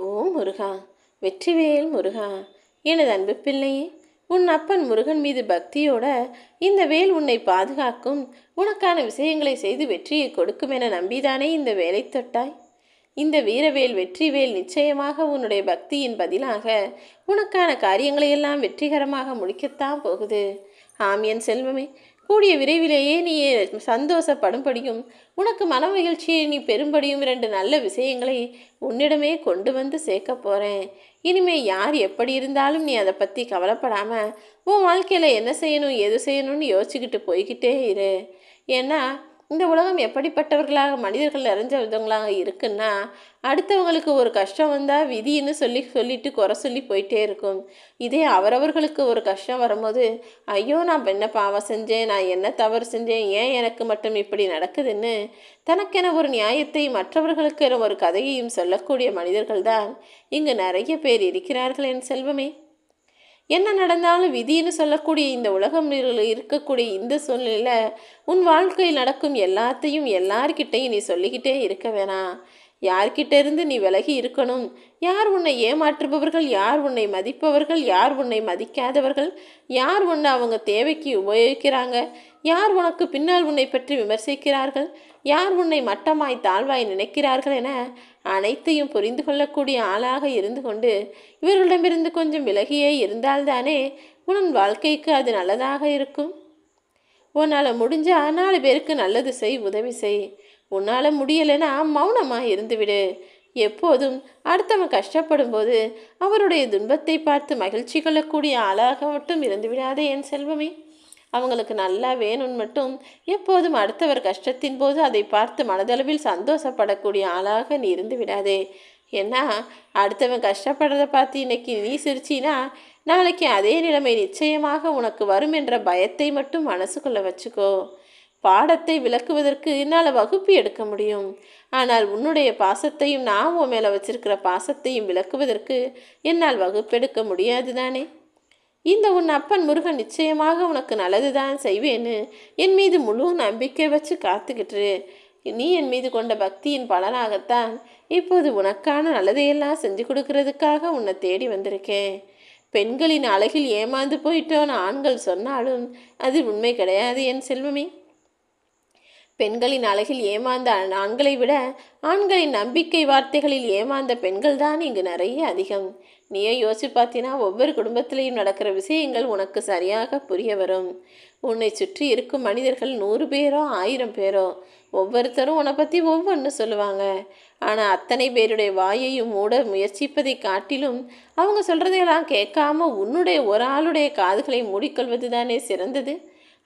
ஓ முருகா வெற்றிவேல் முருகா எனது அன்பு பிள்ளையே உன் அப்பன் முருகன் மீது பக்தியோட இந்த வேல் உன்னை பாதுகாக்கும் உனக்கான விஷயங்களை செய்து வெற்றியை கொடுக்கும் என நம்பிதானே இந்த வேலை தொட்டாய்? இந்த வீரவேல் வெற்றிவேல் நிச்சயமாக உன்னுடைய பக்தியின் பதிலாக உனக்கான காரியங்களையெல்லாம் வெற்றிகரமாக முடிக்கத்தான் போகுது. ஆம் என் செல்வமே கூடிய விரைவிலேயே நீ சந்தோஷப்படும்படியும் உனக்கு மனமகிழ்ச்சியை நீ பெரும்படியும் இரண்டு நல்ல விஷயங்களை உன்னிடமே கொண்டு வந்து சேர்க்க போகிறேன் இனிமே யார் எப்படி இருந்தாலும் நீ அதை பற்றி கவலைப்படாமல் உன் வாழ்க்கையில் என்ன செய்யணும் எது செய்யணும்னு யோசிச்சுக்கிட்டு போய்கிட்டே இரு. ஏன்னா இந்த உலகம் எப்படிப்பட்டவர்களாக மனிதர்கள் நிறைஞ்ச விதங்களாக இருக்குன்னா அடுத்தவங்களுக்கு ஒரு கஷ்டம் வந்தால் விதின்னு சொல்லி சொல்லிட்டு குறை சொல்லி போயிட்டே இருக்கும். இதே அவரவர்களுக்கு ஒரு கஷ்டம் வரும்போது ஐயோ நான் என்ன பாவம் செஞ்சேன்? நான் என்ன தவறு செஞ்சேன்? ஏன் எனக்கு மட்டும் இப்படி நடக்குதுன்னு தனக்கென ஒரு நியாயத்தை மற்றவர்களுக்கு ஒரு கதையையும் சொல்லக்கூடிய மனிதர்கள்தான் இங்கு நிறைய பேர் இருக்கிறார்கள் என் செல்வமே. என்ன நடந்தாலும் விதின்னு சொல்லக்கூடிய இந்த உலகம் இருக்கக்கூடிய இந்த சூழ்நிலையில் உன் வாழ்க்கையில் நடக்கும் எல்லாத்தையும் எல்லார்கிட்டையும் நீ சொல்லிக்கிட்டே இருக்க வேணாம். யார்கிட்ட இருந்து நீ விலகி இருக்கணும்? யார் உன்னை ஏமாற்றுபவர்கள்? யார் உன்னை மதிப்பவர்கள்? யார் உன்னை மதிக்காதவர்கள்? யார் உன்னை அவங்க தேவைக்கு உபயோகிக்கிறாங்க? யார் உனக்கு பின்னால் உன்னை பற்றி விமர்சிக்கிறார்கள்? யார் உன்னை மட்டமாய் தாழ்வாய் நினைக்கிறார்கள் என அனைத்தையும் புரிந்து கொள்ளக்கூடிய ஆளாக இருந்து கொண்டு இவர்களிடமிருந்து கொஞ்சம் விலகியே இருந்தால்தானே உன் வாழ்க்கைக்கு அது நல்லதாக இருக்கும்? உன்னால் முடிஞ்சால் நாலு பேருக்கு நல்லது செய் உதவி செய். உன்னால் முடியலைன்னா மௌனமாக இருந்துவிடு. எப்போதும் அடுத்தவன் கஷ்டப்படும் போது அவருடைய துன்பத்தை பார்த்து மகிழ்ச்சி கொள்ளக்கூடிய ஆளாக மட்டும் இருந்துவிடாதே என் செல்வமே. அவங்களுக்கு நல்லா வேணும்னு மட்டும் எப்போதும் அடுத்தவர் கஷ்டத்தின் போது அதை பார்த்து மனதளவில் சந்தோஷப்படக்கூடிய ஆளாக நீ இருந்து விடாதே. ஏன்னா அடுத்தவன் கஷ்டப்படுறத பார்த்து இன்னைக்கு நீ சிரிச்சினா நாளைக்கு அதே நிலைமை நிச்சயமாக உனக்கு வரும் என்ற பயத்தை மட்டும் மனசுக்குள்ளே வச்சுக்கோ. பாடத்தை விளக்குவதற்கு என்னால் வகுப்பு எடுக்க முடியும். ஆனால் உன்னுடைய பாசத்தையும் நான் உன் மேலே வச்சிருக்கிற பாசத்தையும் விளக்குவதற்கு என்னால் வகுப்பெடுக்க முடியாது தானே? இந்த உன் அப்பன் முருகன் நிச்சயமாக உனக்கு நல்லது தான் செய்வேன்னு என் மீது முழு நம்பிக்கை வச்சு காத்துக்கிட்டு நீ என் மீது கொண்ட பக்தியின் பலனாகத்தான் இப்போது உனக்கான நல்லதையெல்லாம் செஞ்சு கொடுக்கறதுக்காக உன்னை தேடி வந்திருக்கேன். பெண்களின் அழகில் ஏமாந்து போயிட்டோன்னு ஆண்கள் சொன்னாலும் அது உண்மை கிடையாது என் செல்வமே. பெண்களின் அழகில் ஏமாந்த ஆண்களை விட ஆண்களின் நம்பிக்கை வார்த்தைகளில் ஏமாந்த பெண்கள் தான் இங்கு நிறைய அதிகம். நீயே யோசிச்சு பார்த்தீங்கன்னா ஒவ்வொரு குடும்பத்திலையும் நடக்கிற விஷயங்கள் உனக்கு சரியாக புரிய வரும். உன்னை சுற்றி இருக்கும் மனிதர்கள் நூறு பேரோ ஆயிரம் பேரோ ஒவ்வொருத்தரும் உன்னை பற்றி ஒவ்வொன்று சொல்லுவாங்க. ஆனால் அத்தனை பேருடைய வாயையும் மூட முயற்சிப்பதை காட்டிலும் அவங்க சொல்கிறதையெல்லாம் கேட்காம உன்னுடைய ஒரு ஆளுடைய காதுகளை மூடிக்கொள்வது தானே சிறந்தது?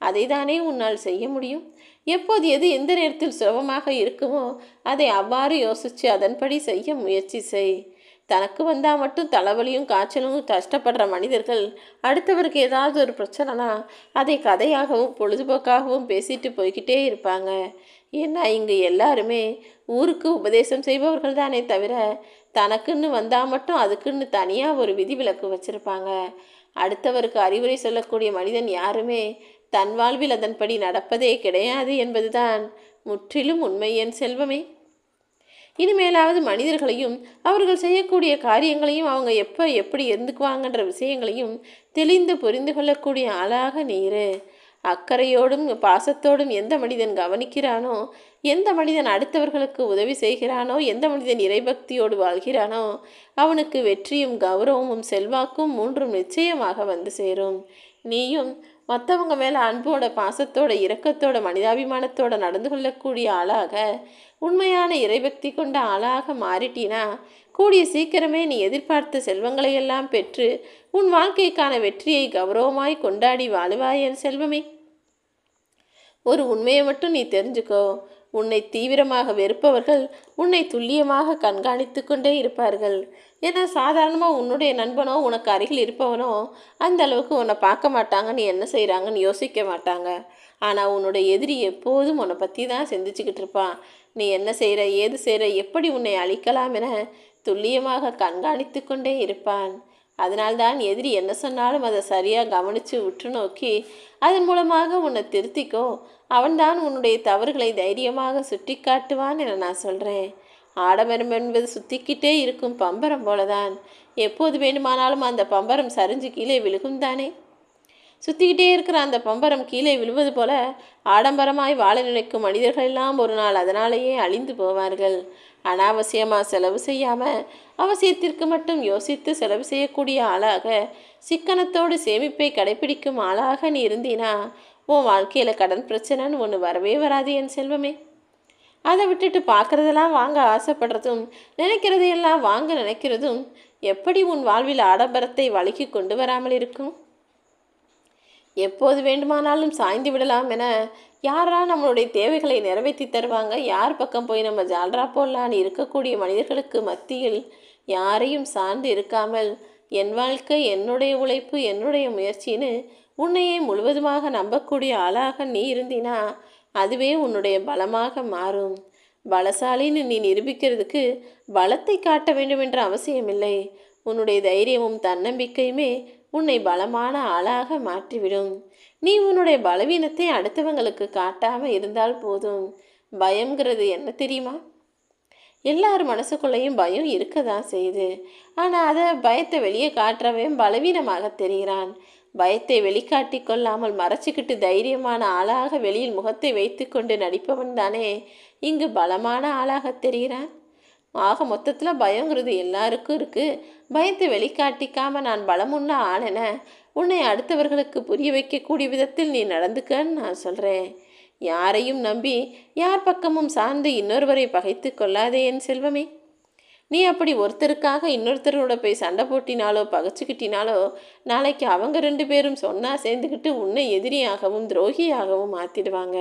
அதை தானே உன்னால் செய்ய முடியும்? எப்போது எது எந்த நேரத்தில் சுலபமாக இருக்குமோ அதை அவ்வாறு யோசித்து அதன்படி செய்ய முயற்சி செய். தனக்கு வந்தால் மட்டும் தலைவலியும் காய்ச்சலும் கஷ்டப்படுற மனிதர்கள் அடுத்தவருக்கு ஏதாவது ஒரு பிரச்சனைனா அதை கதையாகவும் பொழுதுபோக்காகவும் பேசிட்டு போய்கிட்டே இருப்பாங்க. ஏன்னா இங்கே எல்லாருமே ஊருக்கு உபதேசம் செய்பவர்கள் தானே தவிர தனக்குன்னு வந்தால் மட்டும் அதுக்குன்னு தனியாக ஒரு விதிவிலக்கு வச்சுருப்பாங்க. அடுத்தவருக்கு அறிவுரை சொல்லக்கூடிய மனிதன் யாருமே தன் வாழ்வில் அதன்படி நடப்பதே கிடையாது என்பதுதான் முற்றிலும் உண்மை என் செல்வமே. இனிமேலாவது மனிதர்களையும் அவர்கள் செய்யக்கூடிய காரியங்களையும் அவங்க எப்போ எப்படி இருந்துக்குவாங்கன்ற விஷயங்களையும் தெளிந்து புரிந்து கொள்ளக்கூடிய ஆளாக நீரு. அக்கறையோடும் பாசத்தோடும் எந்த மனிதன் கவனிக்கிறானோ எந்த மனிதன் அடுத்தவர்களுக்கு உதவி செய்கிறானோ எந்த மனிதன் இறைபக்தியோடு வாழ்கிறானோ அவனுக்கு வெற்றியும் கௌரவமும் செல்வாக்கும் மூன்றும் நிச்சயமாக வந்து சேரும். நீயும் மற்றவங்க மேலே அன்போட பாசத்தோட இரக்கத்தோட மனிதாபிமானத்தோட நடந்து கொள்ளக்கூடிய ஆளாக உண்மையான இறைபக்தி கொண்ட ஆளாக மாறிட்டினா கூடிய சீக்கிரமே நீ எதிர்பார்த்த செல்வங்களையெல்லாம் பெற்று உன் வாழ்க்கைக்கான வெற்றியை கௌரவமாய் கொண்டாடி வாழுவாய் என் செல்வமே. ஒரு உண்மையை மட்டும் நீ தெரிஞ்சுக்கோ. உன்னை தீவிரமாக வெறுப்பவர்கள் உன்னை துல்லியமாக கண்காணித்து கொண்டே இருப்பார்கள். ஏன்னா சாதாரணமாக உன்னுடைய நண்பனோ உனக்கு அருகில் இருப்பவனோ அந்த அளவுக்கு உன்னை பார்க்க மாட்டாங்க நீ என்ன செய்கிறாங்கன்னு யோசிக்க மாட்டாங்க. ஆனால் உன்னுடைய எதிரி எப்போதும் உன்னை பற்றி தான் சிந்திச்சுக்கிட்டு இருப்பான் நீ என்ன செய்கிற ஏது செய்கிற எப்படி உன்னை அழிக்கலாம் என துல்லியமாக கண்காணித்து கொண்டே இருப்பான். அதனால்தான் எதிரி என்ன சொன்னாலும் அதை சரியாக கவனித்து உற்று நோக்கி அதன் மூலமாக உன்னை திருத்திக்கோ. அவன்தான் உன்னுடைய தவறுகளை தைரியமாக சுட்டி காட்டுவான் என நான் சொல்கிறேன் ஆடம்பரம் என்பது சுத்திக்கிட்டே இருக்கும் பம்பரம் போலதான். எப்போது வேண்டுமானாலும் அந்த பம்பரம் சரிஞ்சு கீழே விழுகும் தானே சுற்றிக்கிட்டே இருக்கிற அந்த பம்பரம் கீழே விழுவது போல ஆடம்பரமாய் வாழ நினைக்கும் மனிதர்கள் எல்லாம் ஒரு நாள் அதனாலேயே அழிந்து போவார்கள். அனாவசியமாக செலவு செய்யாமல் அவசியத்திற்கு மட்டும் யோசித்து செலவு செய்யக்கூடிய ஆளாக சிக்கனத்தோடு சேமிப்பை கடைபிடிக்கும் ஆளாக நீ இருந்தீனா உன் வாழ்க்கையில் கடன் பிரச்சனைன்னு ஒன்று வரவே வராது என் செல்வமே. அதை விட்டுட்டு பார்க்குறதெல்லாம் வாங்க ஆசைப்படுறதும் நினைக்கிறதையெல்லாம் வாங்க நினைக்கிறதும் எப்படி உன் வாழ்வில் ஆடம்பரத்தை வழுக்கி கொண்டு வராமல் இருக்கும்? எப்போது வேண்டுமானாலும் சாய்ந்து விடலாம் என யாரா நம்மளுடைய தேவைகளை நிறைவேற்றி தருவாங்க. யார் பக்கம் போய் நம்ம ஜால்ரா போடலான்னு இருக்கக்கூடிய மனிதர்களுக்கு மத்தியில் யாரையும் சார்ந்து இருக்காமல் என் வாழ்க்கை என்னுடைய உழைப்பு என்னுடைய முயற்சின்னு உன்னையே முழுவதுமாக நம்பக்கூடிய ஆளாக நீ இருந்தினா அதுவே உன்னுடைய பலமாக மாறும். பலசாலின்னு நீ நிரூபிக்கிறதுக்கு பலத்தை காட்ட வேண்டும் என்ற அவசியமில்லை. உன்னுடைய தைரியமும் தன்னம்பிக்கையுமே உன்னை பலமான ஆளாக மாற்றிவிடும். நீ உன்னுடைய பலவீனத்தை அடுத்தவங்களுக்கு காட்டாமல் இருந்தால் போதும். பயம்ங்கிறது என்ன தெரியுமா? எல்லார் மனசுக்குள்ளேயும் பயம் இருக்க தான் செய்யுது. ஆனால் அதை பயத்தை வெளியே காட்டுறவன் பலவீனமாக தெரிகிறான். பயத்தை வெளிக்காட்டி கொள்ளாமல் மறைச்சிக்கிட்டு தைரியமான ஆளாக வெளியில் முகத்தை வைத்து கொண்டு நடிப்பவன் தானே. இங்கு பலமான ஆளாக தெரிகிறான். ஆக மொத்தத்தில் பயங்கிறது எல்லாருக்கும் இருக்குது பயத்தை வெளிக்காட்டிக்காமல் நான் பலமுன்ன ஆளென உன்னை அடுத்தவர்களுக்கு புரிய வைக்கக்கூடிய விதத்தில் நீ நடந்துக்கன்னு நான் சொல்கிறேன் யாரையும் நம்பி யார் பக்கமும் சார்ந்து இன்னொருவரை பகைத்து கொள்ளாதே என் செல்வமே. நீ அப்படி ஒருத்தருக்காக இன்னொருத்தரோட போய் சண்டை போட்டினாலோ பகச்சுக்கிட்டினாலோ நாளைக்கு அவங்க ரெண்டு பேரும் சொன்னால் சேர்ந்துக்கிட்டு உன்னை எதிரியாகவும் துரோகியாகவும் மாற்றிடுவாங்க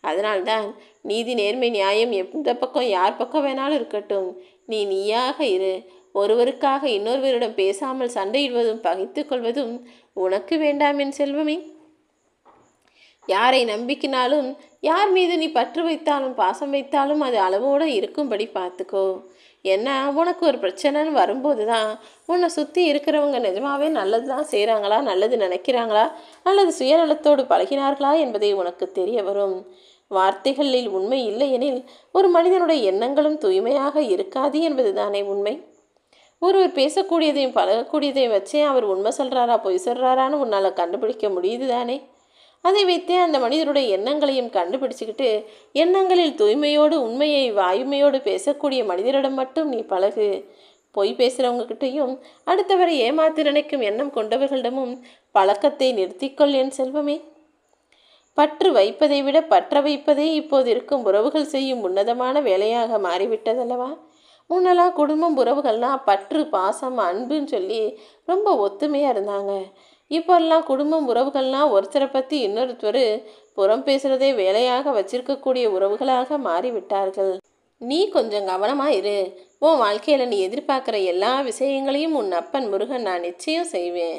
அதனால்தான் நீதி நேர்மை நியாயம் எந்த பக்கம் யார் பக்கம் வேணாலும் இருக்கட்டும். நீ நீயாக இரு. ஒருவருக்காக இன்னொருவரிடம் பேசாமல் சண்டையிடுவதும் பகைத்து கொள்வதும் உனக்கு வேண்டாம் என் செல்வமே. யாரை நம்பிக்கினாலும் யார் மீது நீ பற்று வைத்தாலும் பாசம் வைத்தாலும் அது அளவோடு இருக்கும்படி பார்த்துக்கோ. என்ன உனக்கு ஒரு பிரச்சனைன்னு வரும்போது தான் உன்னை சுற்றி இருக்கிறவங்க நிஜமாவே நல்லது தான் செய்கிறாங்களா நல்லது நினைக்கிறாங்களா அல்லது சுயநலத்தோடு பழகினார்களா என்பதை உனக்கு தெரிய வரும். வார்த்தைகளில் உண்மை இல்லையெனில் ஒரு மனிதனுடைய எண்ணங்களும் தூய்மையாக இருக்காது என்பது தானே உண்மை? ஒருவர் பேசக்கூடியதையும் பழகக்கூடியதையும் வச்சே அவர் உண்மை சொல்கிறாரா பொய் சொல்கிறாரான்னு உன்னால் கண்டுபிடிக்க முடியுது தானே அதை வைத்தே அந்த மனிதருடைய எண்ணங்களையும் கண்டுபிடிச்சிக்கிட்டு எண்ணங்களில் தூய்மையோடு உண்மையை வாயுமையோடு பேசக்கூடிய மனிதரிடம் மட்டும் நீ பழகு. பொய் பேசுகிறவங்ககிட்டையும் அடுத்தவரை ஏமாத்தி நினைக்கும் எண்ணம் கொண்டவர்களிடமும் பழக்கத்தை நிறுத்திக்கொள் என் செல்வமே. பற்று வைப்பதை விட பற்ற வைப்பதே இப்போது இருக்கும் உறவுகள் செய்யும் உன்னதமான வேலையாக மாறிவிட்டதல்லவா? முன்னெல்லாம் குடும்பம் உறவுகள்லாம் பற்று பாசம் அன்புன்னு சொல்லி ரொம்ப ஒத்துமையாக இருந்தாங்க. இப்போல்லாம் குடும்பம் உறவுகள்லாம் ஒருத்தரை பற்றி இன்னொருத்தர் புறம் பேசுகிறதே வேலையாக வச்சிருக்கக்கூடிய உறவுகளாக மாறிவிட்டார்கள். நீ கொஞ்சம் கவனமாக இரு. உன் வாழ்க்கையில் நீ எதிர்பார்க்குற எல்லா விஷயங்களையும் உன் அப்பன் முருகன் நான் நிச்சயம் செய்வேன்.